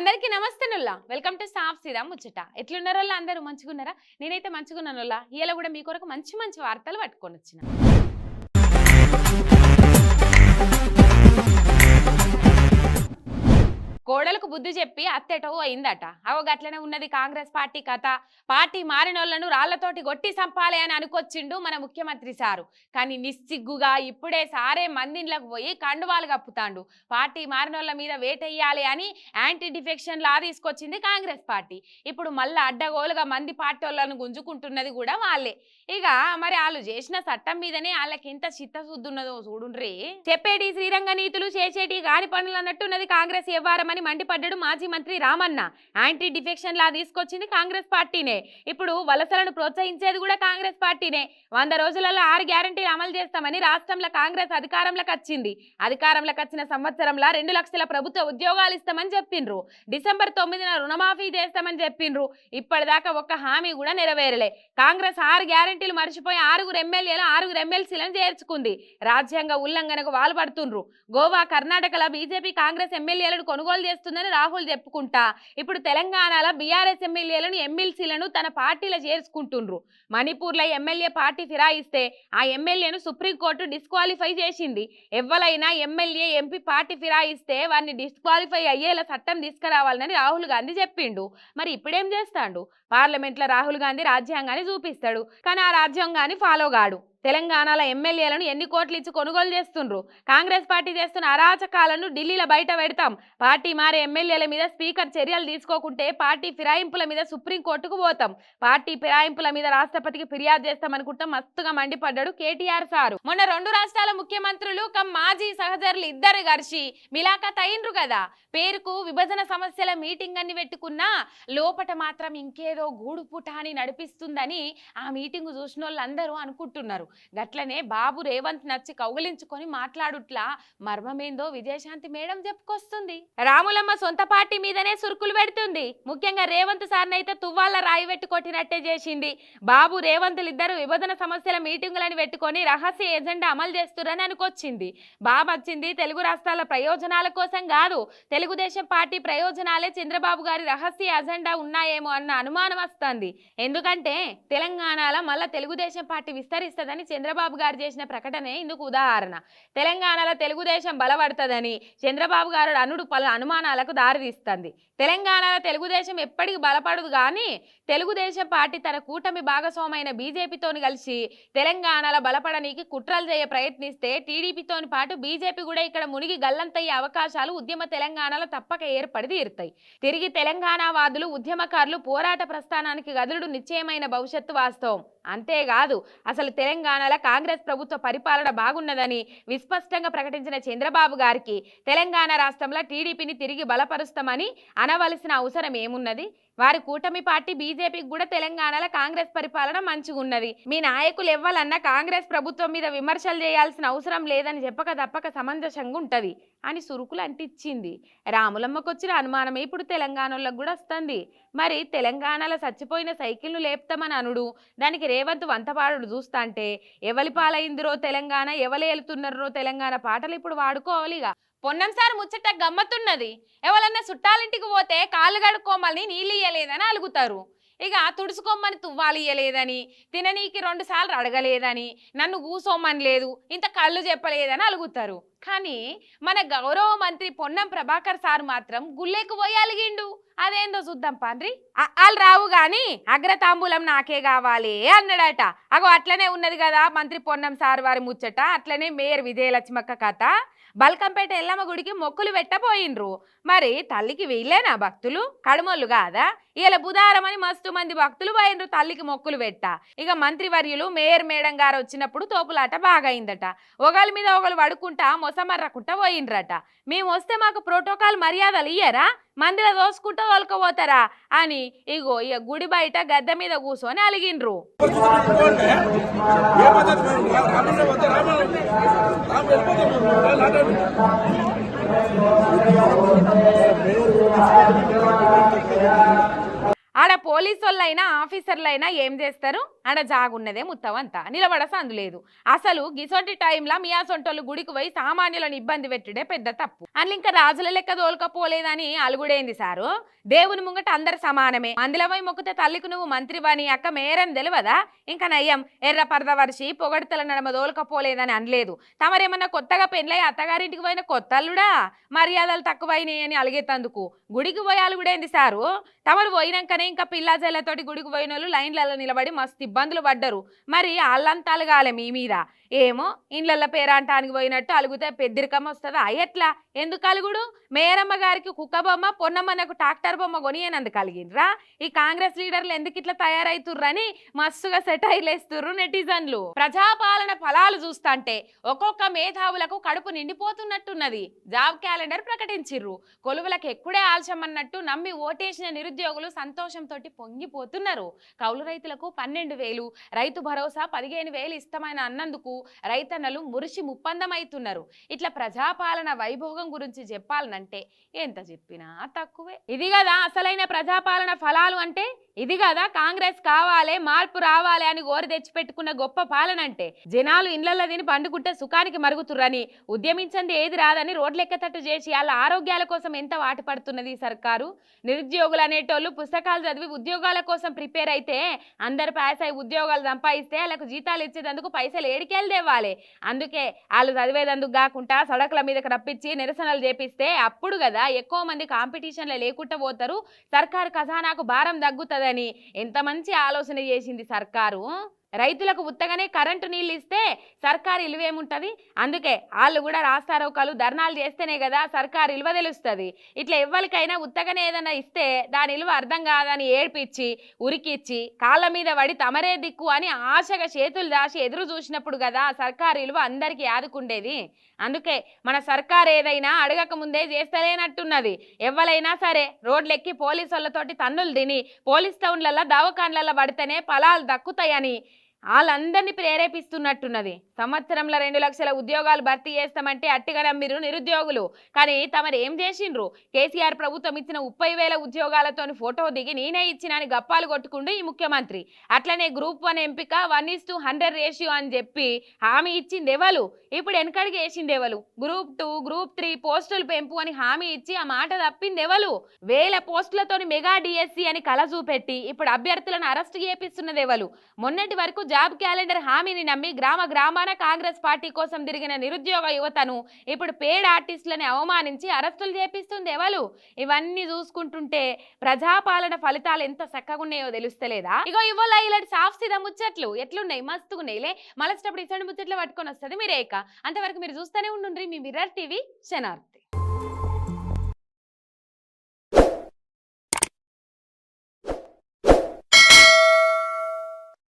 అందరికీ నమస్తే Nulla. Welcome to సాఫ్ సీదా ముచ్చట. ఎట్లున్నారో అందరూ? మంచిగున్నారా? నేనైతే మంచిగున్నాను ఇలా కూడా మీ కొరకు మంచి మంచి వార్తలు పట్టుకొని వచ్చిన కోడలకు బుద్ధి చెప్పి అత్తెటో అయిందట. అవో గట్లనే ఉన్నది కాంగ్రెస్ పార్టీ కథ. పార్టీ మారినోళ్ళను రాళ్ళతోటి గొట్టి సంపాలి అని అనుకొచ్చిండు మన ముఖ్యమంత్రి సారు. కానీ నిస్సిగ్గుగా ఇప్పుడే సారే మందిన్లకు పోయి కండువాలు కప్పుతాండు. పార్టీ మారినోళ్ళ మీద వేటెయ్యాలి అని యాంటీ డిఫెక్షన్ లా తీసుకొచ్చింది కాంగ్రెస్ పార్టీ. ఇప్పుడు మళ్ళీ అడ్డగోలుగా మంది పార్టీ వాళ్ళను గుంజుకుంటున్నది కూడా వాళ్ళే. ఇక మరి వాళ్ళు చేసిన చట్టం మీదనే వాళ్ళకి ఎంత చిత్తశుద్ధి ఉన్నదో చూడుండ్రీ. చెప్పేటి శ్రీరంగ నీతులు చేసేటి గాని పనులు అన్నట్టున్నది కాంగ్రెస్ వ్యవహారమని మండిపడ్డాడు మాజీ మంత్రి రామన్న. యాంటీ డిఫెక్షన్ లా తీసుకొచ్చింది కాంగ్రెస్ పార్టీనే. ఇప్పుడు వలసలను ప్రోత్సహించేది కూడా కాంగ్రెస్ పార్టీనే. వంద రోజులలో ఆరు గ్యారంటీలు అమలు చేస్తామని రాష్ట్రంలో కాంగ్రెస్ అధికారంలోకి వచ్చింది. అధికారంలోకి వచ్చిన సంవత్సరంలో రెండు లక్షల ప్రభుత్వ ఉద్యోగాలు ఇస్తామని చెప్పిండ్రు. డిసెంబర్ తొమ్మిదిన రుణమాఫీ చేస్తామని చెప్పిండ్రు. ఇప్పటిదాకా ఒక్క హామీ కూడా నెరవేరలే. కాంగ్రెస్ ఆరు గ్యారంటీలు మర్చిపోయి ఆరుగురు ఎమ్మెల్యేలు ఆరుగురు ఎమ్మెల్సీలను చేర్చుకుంది. రాజ్యాంగ ఉల్లంఘనకు వాల్పడుతుండ్రు గోవా కర్ణాటకలో బీజేపీ కాంగ్రెస్ ఎమ్మెల్యేలను కొనుగోలు చేస్తుందని రాహుల్ చెప్పుకుంటా. ఇప్పుడు తెలంగాణలో బీఆర్ఎస్ ఎమ్మెల్యేలను ఎమ్మెల్సీలను తన పార్టీలో చేర్చుకుంటుండ్రు. మణిపూర్లో ఎమ్మెల్యే పార్టీ ఫిరాయిస్తే ఆ ఎమ్మెల్యేను సుప్రీంకోర్టు డిస్క్వాలిఫై చేసింది. ఎవ్వలైనా ఎమ్మెల్యే ఎంపీ పార్టీ ఫిరాయిస్తే వారిని డిస్క్వాలిఫై అయ్యేలా చట్టం తీసుకురావాలని రాహుల్ గాంధీ చెప్పిండు. మరి ఇప్పుడేం చేస్తాడు? పార్లమెంట్లో రాహుల్ గాంధీ రాజ్యాంగాన్ని చూపిస్తాడు. కానీ ఆ రాజ్యాంగాన్ని ఫాలో కాడు. తెలంగాణలో ఎమ్మెల్యేలను ఎన్ని కోట్లు ఇచ్చి కొనుగోలు చేస్తుండ్రు? కాంగ్రెస్ పార్టీ చేస్తున్న అరాచకాలను ఢిల్లీలో బయట పెడతాం. పార్టీ మారే ఎమ్మెల్యేల మీద స్పీకర్ చర్యలు తీసుకోకుంటే పార్టీ ఫిరాయింపుల మీద సుప్రీంకోర్టుకు పోతాం. పార్టీ ఫిరాయింపుల మీద రాష్ట్రపతికి ఫిర్యాదు చేస్తామనుకుంటాం మస్తుగా మండిపడ్డాడు కేటీఆర్ సారు. మొన్న రెండు రాష్ట్రాల ముఖ్యమంత్రులు కమ్ మాజీ సహచరులు ఇద్దరు గర్షి మిలాఖత్ అయిండ్రు కదా? పేరుకు విభజన సమస్యల మీటింగ్ అని పెట్టుకున్నా లోపట మాత్రం ఇంకేదో గూడుపుటాని నడిపిస్తుందని ఆ మీటింగ్ చూసిన వాళ్ళందరూ అనుకుంటున్నారు. గట్లనే బాబు రేవంత్ నచ్చి కౌగిలించుకొని మాట్లాడుట్లా మర్మమేందో విజయశాంతి మేడం చెప్పుకొస్తుంది. రాములమ్మ సొంత పార్టీ మీదనే సురుకులు పెడుతుంది. ముఖ్యంగా రేవంత్ సార్ని అయితే తువ్వాల రాయి పెట్టి కొట్టినట్టే చేసింది. బాబు రేవంతులు ఇద్దరు విభజన సమస్యల మీటింగులని పెట్టుకొని రహస్య ఎజెండా అమలు చేస్తురని అనుకొచ్చింది. బాబు వచ్చింది తెలుగు రాష్ట్రాల ప్రయోజనాల కోసం కాదు తెలుగుదేశం పార్టీ ప్రయోజనాలే చంద్రబాబు గారి రహస్య అజెండా ఉన్నాయేమో అన్న అనుమానం వస్తుంది. ఎందుకంటే తెలంగాణలో మళ్ళా తెలుగుదేశం పార్టీ విస్తరిస్తుందని చంద్రబాబు గారు చేసిన ప్రకటనే ఇందుకు ఉదాహరణ. తెలంగాణలో తెలుగుదేశం బలపడుతుందని చంద్రబాబు గారు అనుడు పలు అనుమానాలకు దారితీస్తుంది తెలంగాణలో తెలుగుదేశం ఎప్పటికీ బలపడదు కానీ తెలుగుదేశం పార్టీ తన కూటమి భాగస్వామైన బీజేపీతోని కలిసి తెలంగాణలో బలపడనీకి కుట్రలు చేయ ప్రయత్నిస్తే టీడీపీతోని పాటు బీజేపీ కూడా ఇక్కడ మునిగి గల్లంతయ్యే అవకాశాలు ఉద్యమ తెలంగాణలో తప్పక ఏర్పడి తీరుతాయి. తిరిగి తెలంగాణ వాదులు ఉద్యమకారులు పోరాట ప్రస్థానానికి గదులుడు నిశ్చయమైన భవిష్యత్తు వాస్తవం. అంతేకాదు అసలు తెలంగాణ తెలంగాణలో కాంగ్రెస్ ప్రభుత్వ పరిపాలన బాగున్నదని విస్పష్టంగా ప్రకటించిన చంద్రబాబు గారికి తెలంగాణ రాష్ట్రంలో టీడీపీని తిరిగి బలపరుస్తామని అనవలసిన అవసరం ఏమున్నది? వారి కూటమి పార్టీ బీజేపీకి కూడా తెలంగాణలో కాంగ్రెస్ పరిపాలన మంచిగా ఉన్నది మీ నాయకులు ఎవ్వాలన్నా కాంగ్రెస్ ప్రభుత్వం మీద విమర్శలు చేయాల్సిన అవసరం లేదని చెప్పక తప్పక సమంజసంగా ఉంటుంది అని సురుకులు అంటిచ్చింది. రాములమ్మకు వచ్చిన అనుమానమే ఇప్పుడు తెలంగాణలోకి కూడా వస్తుంది. మరి తెలంగాణలో చచ్చిపోయిన సైకిల్ను లేపుతామని అనుడు దానికి రేవంత్ వంతపాడు చూస్తాంటే ఎవలి పాలైందిరో తెలంగాణ ఎవలు తెలంగాణ పాటలు ఇప్పుడు వాడుకోవాలిగా పొన్నం సార్ ముచ్చట గమ్మత్తున్నది. ఎవరన్నా చుట్టాలింటికి పోతే కాళ్ళు కడుక్కోమని నీళ్ళు ఇయ్యలేదని అలుగుతారు. ఇక తుడుచుకోమని తువ్వాలి ఇయ్యలేదని తిననీకి రెండు సార్లు అడగలేదని నన్ను కూసోమని లేదు ఇంత కళ్ళు చెప్పలేదని అలుగుతారు. కానీ మన గౌరవ మంత్రి పొన్నం ప్రభాకర్ సార్ మాత్రం గుళ్ళెకు పోయి అలిగిండు. అదేందో చూద్దాం పాండ్రి. వాళ్ళు రావు కానీ అగ్రతాంబూలం నాకే కావాలి అన్నాడట. అగో అట్లనే ఉన్నది కదా మంత్రి పొన్నం సార్ వారి ముచ్చట. అట్లనే మేయర్ విజయలక్ష్మక్క కథ. బల్కంపేట ఎల్లమ్మ గుడికి మొక్కులు పెట్టపోయినరు మరి తల్లికి వీళ్ళేనా భక్తులు? కడుమోళ్ళు కాదా ఇలా బుధారమని మస్తు మంది భక్తులు పోయిండ్రు తల్లికి మొక్కులు పెట్ట. ఇక మంత్రివర్యులు మేయర్ మేడం గారు వచ్చినప్పుడు తోపులాట బాగైందట. ఒకళ్ళ మీద ఒకళ్ళు పడుకుంటా మొసమర్రకుంటా పోయిండ్రట మేము వస్తే మాకు ప్రోటోకాల్ మర్యాదలు ఇయ్యరా? మందిర దోసుకుంటూ తోలుకపోతారా అని ఇగో ఇక గుడి బయట గద్దె మీద కూర్చొని అలిగిండ్రు పోలీసు వాళ్ళైనా ఆఫీసర్లైనా ఏం చేస్తారు? ఆడ జాగున్నదే ముత్తవంతా అంతా అందులేదు లేదు. అసలు గిసొంటి టైంలా మియాసొంటోళ్ళు గుడికి పోయి సామాన్యులను ఇబ్బంది పెట్టుడే పెద్ద తప్పు. అని ఇంకా రాజుల లెక్క తోలుకపోలేదని అలుగుడేంది సారు? దేవుని ముంగట అందరు సమానమే. మందిలమై మొక్కితే తల్లికి నువ్వు మంత్రివని అక్క మేరని తెలియదా ఇంకా నయ్యం ఎర్ర పరద వర్షి పొగడతల నడమ దోలుకపోలేదని అనలేదు. తమరేమన్నా కొత్తగా పెళ్ళై అత్తగారింటికి పోయిన కొత్త అల్లుడా? మర్యాదలు తక్కువైనాయి అని అలిగేతందుకు. గుడికి పోయి అలుగుడేంది సారు? తమరు పోయినాకనే ఇంకా పిల్లాజల్లతోటి గుడికి పోయిన వాళ్ళు లైన్లలో నిలబడి మస్తు ఇబ్బందులు పడ్డరు. మరి అల్లంతాలు కాలే మీ మీద. ఏమో ఇండ్లల్ల పేరాంటానికి పోయినట్టు అలుగుతే పెద్దరికం వస్తుందా? ఎట్లా? ఎందుకు అలుగుడు? మేరమ్మ గారికి కుక్క బొమ్మ పొన్నమ్మనకు ట్రాక్టర్ బొమ్మ కొనియనందుకు కలిగిండ్రా ఈ కాంగ్రెస్ లీడర్లు ఎందుకు ఇట్లా తయారైతుర్రని మస్తుగా సెటైల్ వేస్తుర్రు నెటిజన్లు. ప్రజాపాలన ఫలాలు చూస్తుంటే ఒక్కొక్క మేధావులకు కడుపు నిండిపోతున్నట్టున్నది. Job calendar ప్రకటించిర్రు. కొలువులకు ఎక్కడే ఆల్చమన్నట్టు నమ్మి ఓటేసిన నిరుద్యోగులు సంతోషంతో పొంగిపోతున్నారు. కౌలు రైతులకు పన్నెండు వేలు రైతు భరోసా పదిహేను వేలు ఇష్టమైన అన్నందుకు రైతన్నలు మురిసి ముప్పందమవుతున్నారు ఇట్లా ప్రజాపాలన వైభోగం గురించి చెప్పాలనంటే ఎంత చెప్పినా తక్కువే. ఇది కదా అసలైన ప్రజాపాలన ఫలాలు అంటే ఇది కదా కాంగ్రెస్ కావాలి మార్పు రావాలి అని గోరు తెచ్చిపెట్టుకున్న గొప్ప పాలన అంటే జనాలు ఇండ్లల్లో తిని పండుకుంటే సుఖానికి మరుగుతుర్రని ఉద్యమించింది ఏది రాదని రోడ్లెక్కతట్టు చేసి వాళ్ళ ఆరోగ్యాల కోసం ఎంత వాటి పడుతున్నది సర్కారు? నిరుద్యోగులు అనేటోళ్ళు పుస్తకాలు చదివి ఉద్యోగాల కోసం ప్రిపేర్ అయితే అందరు పాస్ అయి ఉద్యోగాలు సంపాదిస్తే వాళ్ళకు జీతాలు ఇచ్చేందుకు పైసలు ఏడికెళ్ళి తేవాలి అందుకే వాళ్ళు చదివేదందుకు కాకుండా సడకుల మీదకి రప్పించి నిరసనలు చేపిస్తే అప్పుడు కదా ఎక్కువ మంది కాంపిటీషన్లో లేకుండా పోతారు. సర్కారు ఖజానాకు భారం తగ్గుతుంది. తగ్గుతుందని ఎంత మంచి ఆలోచన చేసింది సర్కారు. రైతులకు ఉత్తగానే కరెంటు నీళ్ళు ఇస్తే సర్కారు ఇలువేముంటుంది? అందుకే వాళ్ళు కూడా రాస్తారోకాలు ధర్నాలు చేస్తేనే కదా సర్కారు ఇలువ తెలుస్తుంది. ఇట్లా ఎవ్వరికైనా ఉత్తగానే ఏదైనా ఇస్తే దాని ఇలువ అర్థం కాదని ఏడ్పిచ్చి ఉరికిచ్చి కాళ్ళ మీద పడి తమరే దిక్కు అని ఆశగా చేతులు దాచి ఎదురు చూసినప్పుడు కదా సర్కారు ఇలువ అందరికీ ఆదుకుండేది. అందుకే మన సర్కార్ ఏదైనా అడగక ముందే చేస్తలేనట్టున్నది. ఎవరైనా సరే రోడ్లెక్కి పోలీసు వాళ్ళతోటి తన్నులు తిని పోలీస్ టౌన్లలో దవాఖాన్లలో పడితేనే ఫలాలు దక్కుతాయని వాళ్ళందరినీ ప్రేరేపిస్తున్నట్టున్నది. సంవత్సరంలో రెండు లక్షల ఉద్యోగాలు భర్తీ చేస్తామంటే అట్టిగా నమ్మిరు నిరుద్యోగులు. కానీ తమరు ఏం చేసిండ్రు? కేసీఆర్ ప్రభుత్వం ఇచ్చిన ముప్పై వేల ఉద్యోగాలతోని ఫోటో దిగి నేనే ఇచ్చిన అని గప్పాలు కొట్టుకుండు ఈ ముఖ్యమంత్రి. అట్లనే గ్రూప్ వన్ ఎంపిక one is to hundred ratio అని చెప్పి హామీ ఇచ్చింది ఎవరు ఇప్పుడు వెనకడికి వేసింది ఎవరు గ్రూప్ టూ గ్రూప్ త్రీ పోస్టులు పెంపు అని హామీ ఇచ్చి ఆ మాట తప్పింది ఎవరు వేల పోస్టులతోని మెగా డిఎస్సి అని కల చూపెట్టి ఇప్పుడు అభ్యర్థులను అరెస్ట్ చేపిస్తున్నది ఎవరు మొన్నటి వరకు జాబ్ క్యాలెండర్ హామీని నమ్మి గ్రామ గ్రామాన కాంగ్రెస్ పార్టీ కోసం తిరిగిన నిరుద్యోగ యువతను ఇప్పుడు పేడ్ ఆర్టిస్టులని అవమానించి అరెస్టులు చేపిస్తుంది ఎవరు? ఇవన్నీ చూసుకుంటుంటే ప్రజాపాలన ఫలితాలు ఎంత చక్కగా ఉన్నాయో తెలుస్తలేదా? ఇగో ఇవ్వాల ఇలాంటి సాఫ్ సిద్ధ ముచ్చట్లు ఎట్లున్నాయి? మస్తుగున్నాయిలే. మలసేటప్పుడు ఇసండి ముచ్చట్లు పట్టుకొని వస్తుంది మీరేక అంతవరకు మీరు చూస్తూనే ఉండుండ్రి మీ మిర్రర్ టీవీ శనార్థి